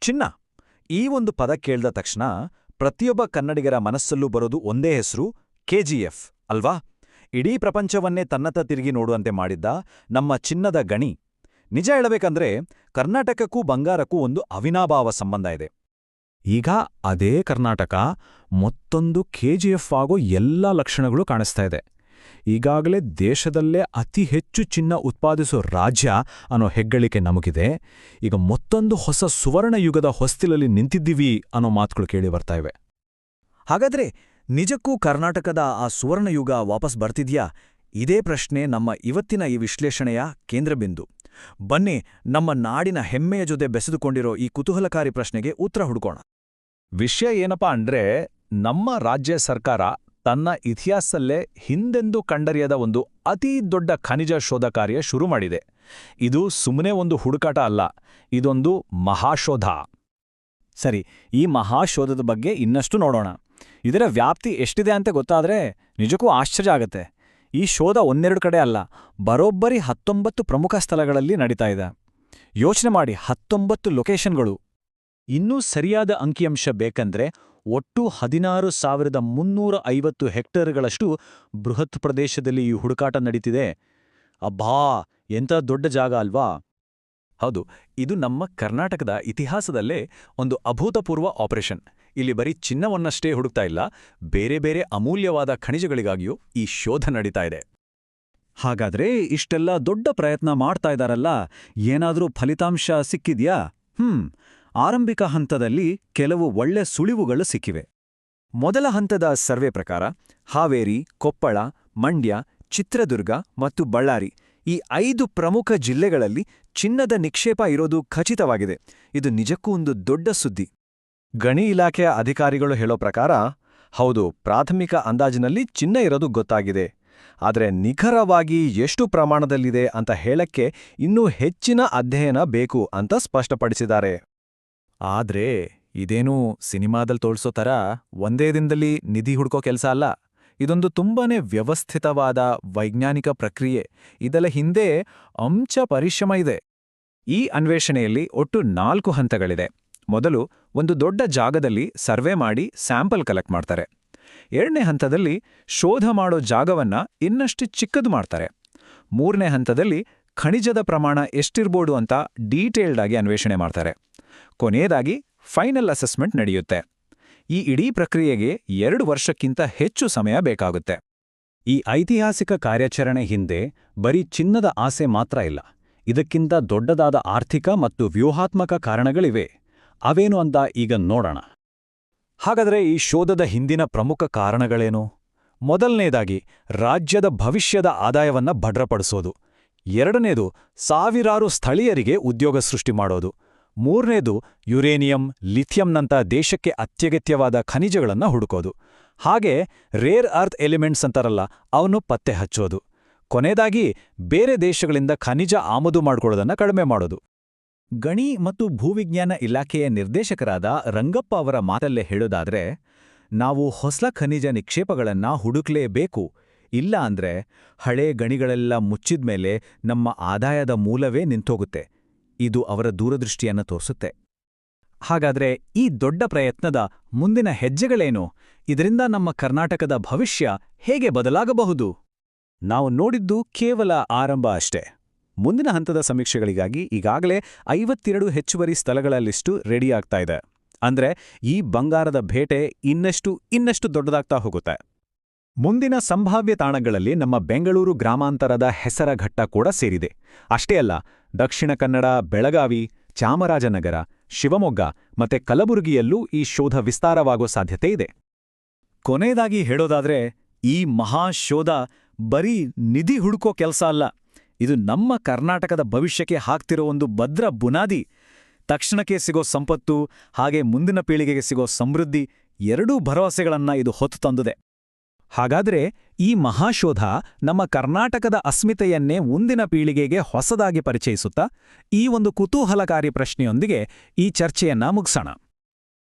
ಚಿನ್ನ. ಈ ಒಂದು ಪದ ಕೇಳ್ದ ತಕ್ಷಣ ಪ್ರತಿಯೊಬ್ಬ ಕನ್ನಡಿಗರ ಮನಸ್ಸಲ್ಲೂ ಬರೋದು ಒಂದೇ ಹೆಸರು ಕೆಜಿಎಫ್ ಅಲ್ವಾ? ಇಡೀ ಪ್ರಪಂಚವನ್ನೇ ತನ್ನತ್ತ ತಿರುಗಿ ನೋಡುವಂತೆ ಮಾಡಿದ್ದ ನಮ್ಮ ಚಿನ್ನದ ಗಣಿ. ನಿಜ ಹೇಳಬೇಕಂದ್ರೆ ಕರ್ನಾಟಕಕ್ಕೂ ಬಂಗಾರಕ್ಕೂ ಒಂದು ಅವಿನಾಭಾವ ಸಂಬಂಧ ಇದೆ. ಈಗ ಅದೇ ಕರ್ನಾಟಕ ಮತ್ತೊಂದು ಕೆಜಿಎಫ್ ಆಗೋ ಎಲ್ಲ ಲಕ್ಷಣಗಳು ಕಾಣಿಸ್ತಾ ಇದೆ. ಈಗಾಗಲೇ ದೇಶದಲ್ಲೇ ಅತಿ ಹೆಚ್ಚು ಚಿನ್ನ ಉತ್ಪಾದಿಸೋ ರಾಜ್ಯ ಅನ್ನೋ ಹೆಗ್ಗಳಿಕೆ ನಮಗಿದೆ. ಈಗ ಮತ್ತೊಂದು ಹೊಸ ಸುವರ್ಣ ಯುಗದ ಹೊಸ್ತಿಲಲ್ಲಿ ನಿಂತಿದ್ದೀವಿ ಅನ್ನೋ ಮಾತುಗಳು ಕೇಳಿ ಬರ್ತಾ ಇವೆ. ಹಾಗಾದ್ರೆ ನಿಜಕ್ಕೂ ಕರ್ನಾಟಕದ ಆ ಸುವರ್ಣಯುಗ ವಾಪಸ್ ಬರ್ತಿದ್ಯಾ? ಇದೇ ಪ್ರಶ್ನೆ ನಮ್ಮ ಇವತ್ತಿನ ಈ ವಿಶ್ಲೇಷಣೆಯ ಕೇಂದ್ರಬಿಂದು ಬನ್ನಿ, ನಮ್ಮ ನಾಡಿನ ಹೆಮ್ಮೆಯ ಜೊತೆ ಬೆಸೆದುಕೊಂಡಿರೋ ಈ ಕುತೂಹಲಕಾರಿ ಪ್ರಶ್ನೆಗೆ ಉತ್ತರ ಹುಡುಕೋಣ. ವಿಷಯ ಏನಪ್ಪಾ ಅಂದ್ರೆ ನಮ್ಮ ರಾಜ್ಯ ಸರ್ಕಾರ ತನ್ನ ಇತಿಹಾಸಲ್ಲೇ ಹಿಂದೆಂದೂ ಕಂಡರಿಯದ ಒಂದು ಅತೀ ದೊಡ್ಡ ಖನಿಜ ಶೋಧ ಕಾರ್ಯ ಶುರು ಮಾಡಿದೆ. ಇದು ಸುಮ್ಮನೆ ಒಂದು ಹುಡುಕಾಟ ಅಲ್ಲ, ಇದೊಂದು ಮಹಾಶೋಧ. ಸರಿ, ಈ ಮಹಾಶೋಧದ ಬಗ್ಗೆ ಇನ್ನಷ್ಟು ನೋಡೋಣ. ಇದರ ವ್ಯಾಪ್ತಿ ಎಷ್ಟಿದೆ ಅಂತ ಗೊತ್ತಾದ್ರೆ ನಿಜಕ್ಕೂ ಆಶ್ಚರ್ಯ ಆಗತ್ತೆ. ಈ ಶೋಧ ಒಂದೆರಡು ಕಡೆ ಅಲ್ಲ, ಬರೋಬ್ಬರಿ ಹತ್ತೊಂಬತ್ತು ಪ್ರಮುಖ ಸ್ಥಳಗಳಲ್ಲಿ ನಡೀತಾ ಇದೆ. ಯೋಚನೆ ಮಾಡಿ, ಹತ್ತೊಂಬತ್ತು ಲೊಕೇಶನ್ಗಳು. ಇನ್ನೂ ಸರಿಯಾದ ಅಂಕಿಅಂಶ ಬೇಕಂದ್ರೆ ಒಟ್ಟು ಹದಿನಾರು ಸಾವಿರದ ಮುನ್ನೂರ ಐವತ್ತು ಹೆಕ್ಟೇರ್ಗಳಷ್ಟು ಬೃಹತ್ ಪ್ರದೇಶದಲ್ಲಿ ಈ ಹುಡುಕಾಟ ನಡೀತಿದೆ. ಅಬ್ಬಾ! ಎಂಥ ದೊಡ್ಡ ಜಾಗ ಅಲ್ವಾ? ಹೌದು, ಇದು ನಮ್ಮ ಕರ್ನಾಟಕದ ಇತಿಹಾಸದಲ್ಲೇ ಒಂದು ಅಭೂತಪೂರ್ವ ಆಪರೇಷನ್. ಇಲ್ಲಿ ಬರೀ ಚಿನ್ನವನ್ನಷ್ಟೇ ಹುಡುಕ್ತಾ ಇಲ್ಲ, ಬೇರೆ ಬೇರೆ ಅಮೂಲ್ಯವಾದ ಖನಿಜಗಳಿಗಾಗಿಯೂ ಈ ಶೋಧ ನಡೀತಾ ಇದೆ. ಹಾಗಾದ್ರೆ ಇಷ್ಟೆಲ್ಲ ದೊಡ್ಡ ಪ್ರಯತ್ನ ಮಾಡ್ತಾ ಇದಾರಲ್ಲ, ಏನಾದರೂ ಫಲಿತಾಂಶ ಸಿಕ್ಕಿದ್ಯಾ? ಹ್ಮ್ ಆರಂಭಿಕ ಹಂತದಲ್ಲಿ ಕೆಲವು ಒಳ್ಳೆ ಸುಳಿವುಗಳು ಸಿಕ್ಕಿವೆ. ಮೊದಲ ಹಂತದ ಸರ್ವೆ ಪ್ರಕಾರ, ಹಾವೇರಿ, ಕೊಪ್ಪಳ, ಮಂಡ್ಯ, ಚಿತ್ರದುರ್ಗ ಮತ್ತು ಬಳ್ಳಾರಿ ಈ ಐದು ಪ್ರಮುಖ ಜಿಲ್ಲೆಗಳಲ್ಲಿ ಚಿನ್ನದ ನಿಕ್ಷೇಪ ಇರೋದು ಖಚಿತವಾಗಿದೆ. ಇದು ನಿಜಕ್ಕೂ ಒಂದು ದೊಡ್ಡ ಸುದ್ದಿ. ಗಣಿ ಇಲಾಖೆಯ ಅಧಿಕಾರಿಗಳು ಹೇಳೋ ಪ್ರಕಾರ, ಹೌದು, ಪ್ರಾಥಮಿಕ ಅಂದಾಜಿನಲ್ಲಿ ಚಿನ್ನ ಇರೋದು ಗೊತ್ತಾಗಿದೆ. ಆದರೆ ನಿಖರವಾಗಿ ಎಷ್ಟು ಪ್ರಮಾಣದಲ್ಲಿದೆ ಅಂತ ಹೇಳಕ್ಕೆ ಇನ್ನೂ ಹೆಚ್ಚಿನ ಅಧ್ಯಯನ ಬೇಕು ಅಂತ ಸ್ಪಷ್ಟಪಡಿಸಿದ್ದಾರೆ. ಆದ್ರೆ ಇದೇನೂ ಸಿನಿಮಾದಲ್ಲಿ ತೋಳ್ಸೋ ಥರ ಒಂದೇ ದಿನದಲ್ಲಿ ನಿಧಿ ಹುಡ್ಕೋ ಕೆಲಸ ಅಲ್ಲ. ಇದೊಂದು ತುಂಬಾನೇ ವ್ಯವಸ್ಥಿತವಾದ ವೈಜ್ಞಾನಿಕ ಪ್ರಕ್ರಿಯೆ. ಇದರ ಹಿಂದೆ ಅಂಚ ಪರಿಶ್ರಮ ಇದೆ. ಈ ಅನ್ವೇಷಣೆಯಲ್ಲಿ ಒಟ್ಟು ನಾಲ್ಕು ಹಂತಗಳಿದೆ. ಮೊದಲು ಒಂದು ದೊಡ್ಡ ಜಾಗದಲ್ಲಿ ಸರ್ವೆ ಮಾಡಿ ಸ್ಯಾಂಪಲ್ ಕಲೆಕ್ಟ್ ಮಾಡ್ತಾರೆ. ಎರಡನೇ ಹಂತದಲ್ಲಿ ಶೋಧ ಮಾಡೋ ಜಾಗವನ್ನ ಇನ್ನಷ್ಟು ಚಿಕ್ಕದು ಮಾಡ್ತಾರೆ. ಮೂರನೇ ಹಂತದಲ್ಲಿ ಖನಿಜದ ಪ್ರಮಾಣ ಎಷ್ಟಿರ್ಬೋದು ಅಂತ ಡೀಟೇಲ್ಡ್ ಆಗಿ ಅನ್ವೇಷಣೆ ಮಾಡ್ತಾರೆ. ಕೊನೆಯದಾಗಿ ಫೈನಲ್ ಅಸೆಸ್ಮೆಂಟ್ ನಡೆಯುತ್ತೆ. ಈ ಇಡೀ ಪ್ರಕ್ರಿಯೆಗೆ ಎರಡು ವರ್ಷಕ್ಕಿಂತ ಹೆಚ್ಚು ಸಮಯ ಬೇಕಾಗುತ್ತೆ. ಈ ಐತಿಹಾಸಿಕ ಕಾರ್ಯಾಚರಣೆ ಹಿಂದೆ ಬರೀ ಚಿನ್ನದ ಆಸೆ ಮಾತ್ರ ಇಲ್ಲ. ಇದಕ್ಕಿಂತ ದೊಡ್ಡದಾದ ಆರ್ಥಿಕ ಮತ್ತು ವ್ಯೂಹಾತ್ಮಕ ಕಾರಣಗಳಿವೆ. ಅವೇನು ಅಂತ ಈಗ ನೋಡೋಣ. ಹಾಗಾದರೆ ಈ ಶೋಧದ ಹಿಂದಿನ ಪ್ರಮುಖ ಕಾರಣಗಳೇನು? ಮೊದಲನೇದಾಗಿ, ರಾಜ್ಯದ ಭವಿಷ್ಯದ ಆದಾಯವನ್ನ ಭದ್ರಪಡಿಸೋದು. ಎರಡನೇದು, ಸಾವಿರಾರು ಸ್ಥಳೀಯರಿಗೆ ಉದ್ಯೋಗ ಸೃಷ್ಟಿ ಮಾಡೋದು. ಮೂರನೇದು ಯುರೇನಿಯಂ ಲಿಥಿಯಂನಂಥ ದೇಶಕ್ಕೆ ಅತ್ಯಗತ್ಯವಾದ ಖನಿಜಗಳನ್ನು ಹುಡುಕೋದು. ಹಾಗೆ ರೇರ್ ಅರ್ತ್ ಎಲಿಮೆಂಟ್ಸ್ ಅಂತಾರಲ್ಲ, ಅವನ್ನು ಪತ್ತೆ ಹಚ್ಚೋದು. ಕೊನೆಯದಾಗಿ ಬೇರೆ ದೇಶಗಳಿಂದ ಖನಿಜ ಆಮದು ಮಾಡಿಕೊಳ್ಳೋದನ್ನು ಕಡಿಮೆ ಮಾಡೋದು. ಗಣಿ ಮತ್ತು ಭೂವಿಜ್ಞಾನ ಇಲಾಖೆಯ ನಿರ್ದೇಶಕರಾದ ರಂಗಪ್ಪ ಅವರ ಮಾತಲ್ಲೇ ಹೇಳೋದಾದ್ರೆ, ನಾವು ಹೊಸ ಖನಿಜ ನಿಕ್ಷೇಪಗಳನ್ನ ಹುಡುಕ್ಲೇಬೇಕು. ಇಲ್ಲ ಅಂದ್ರೆ ಹಳೆ ಗಣಿಗಳೆಲ್ಲ ಮುಚ್ಚಿದ್ಮೇಲೆ ನಮ್ಮ ಆದಾಯದ ಮೂಲವೇ ನಿಂತೋಗುತ್ತೆ. ಇದು ಅವರ ದೂರದೃಷ್ಟಿಯನ್ನು ತೋರಿಸುತ್ತೆ. ಹಾಗಾದ್ರೆ ಈ ದೊಡ್ಡ ಪ್ರಯತ್ನದ ಮುಂದಿನ ಹೆಜ್ಜೆಗಳೇನು? ಇದರಿಂದ ನಮ್ಮ ಕರ್ನಾಟಕದ ಭವಿಷ್ಯ ಹೇಗೆ ಬದಲಾಗಬಹುದು? ನಾವು ನೋಡಿದ್ದು ಕೇವಲ ಆರಂಭ ಅಷ್ಟೇ. ಮುಂದಿನ ಹಂತದ ಸಮೀಕ್ಷೆಗಳಿಗಾಗಿ ಈಗಾಗಲೇ ಐವತ್ತೆರಡು ಹೆಚ್ಚುವರಿ ಸ್ಥಳಗಳ ಲಿಸ್ಟು ರೆಡಿಯಾಗ್ತಾ ಇದೆ. ಅಂದ್ರೆ ಈ ಬಂಗಾರದ ಭೇಟೆ ಇನ್ನಷ್ಟು ಇನ್ನಷ್ಟು ದೊಡ್ಡದಾಗ್ತಾ ಹೋಗುತ್ತೆ. ಮುಂದಿನ ಸಂಭಾವ್ಯ ತಾಣಗಳಲ್ಲಿ ನಮ್ಮ ಬೆಂಗಳೂರು ಗ್ರಾಮಾಂತರದ ಹೆಸರ ಘಟ್ಟ ಕೂಡ ಸೇರಿದೆ. ಅಷ್ಟೇ ಅಲ್ಲ ದಕ್ಷಿಣ ಕನ್ನಡ, ಬೆಳಗಾವಿ, ಚಾಮರಾಜನಗರ, ಶಿವಮೊಗ್ಗ ಮತ್ತೆ ಕಲಬುರಗಿಯಲ್ಲೂ ಈ ಶೋಧ ವಿಸ್ತಾರವಾಗೋ ಸಾಧ್ಯತೆ ಇದೆ. ಕೊನೆಯದಾಗಿ ಹೇಳೋದಾದ್ರೆ, ಈ ಮಹಾಶೋಧ ಬರೀ ನಿಧಿ ಹುಡುಕೋ ಕೆಲಸ ಅಲ್ಲ, ಇದು ನಮ್ಮ ಕರ್ನಾಟಕದ ಭವಿಷ್ಯಕ್ಕೆ ಹಾಕ್ತಿರೋ ಒಂದು ಭದ್ರ ಬುನಾದಿ. ತಕ್ಷಣಕ್ಕೆ ಸಿಗೋ ಸಂಪತ್ತು, ಹಾಗೆ ಮುಂದಿನ ಪೀಳಿಗೆಗೆ ಸಿಗೋ ಸಮೃದ್ಧಿ ಎರಡೂ ಭರವಸೆಗಳನ್ನ ಇದು ಹೊತ್ತು ತಂದಿದೆ. ಹಾಗಾದ್ರೆ ಈ ಮಹಾಶೋಧ ನಮ್ಮ ಕರ್ನಾಟಕದ ಅಸ್ಮಿತೆಯನ್ನೇ ಮುಂದಿನ ಪೀಳಿಗೆಗೆ ಹೊಸದಾಗಿ ಪರಿಚಯಿಸುತ್ತಾ ಈ ಒಂದು ಕುತೂಹಲಕಾರಿ ಪ್ರಶ್ನೆಯೊಂದಿಗೆ ಈ ಚರ್ಚೆಯನ್ನ ಮುಗಿಸೋಣ.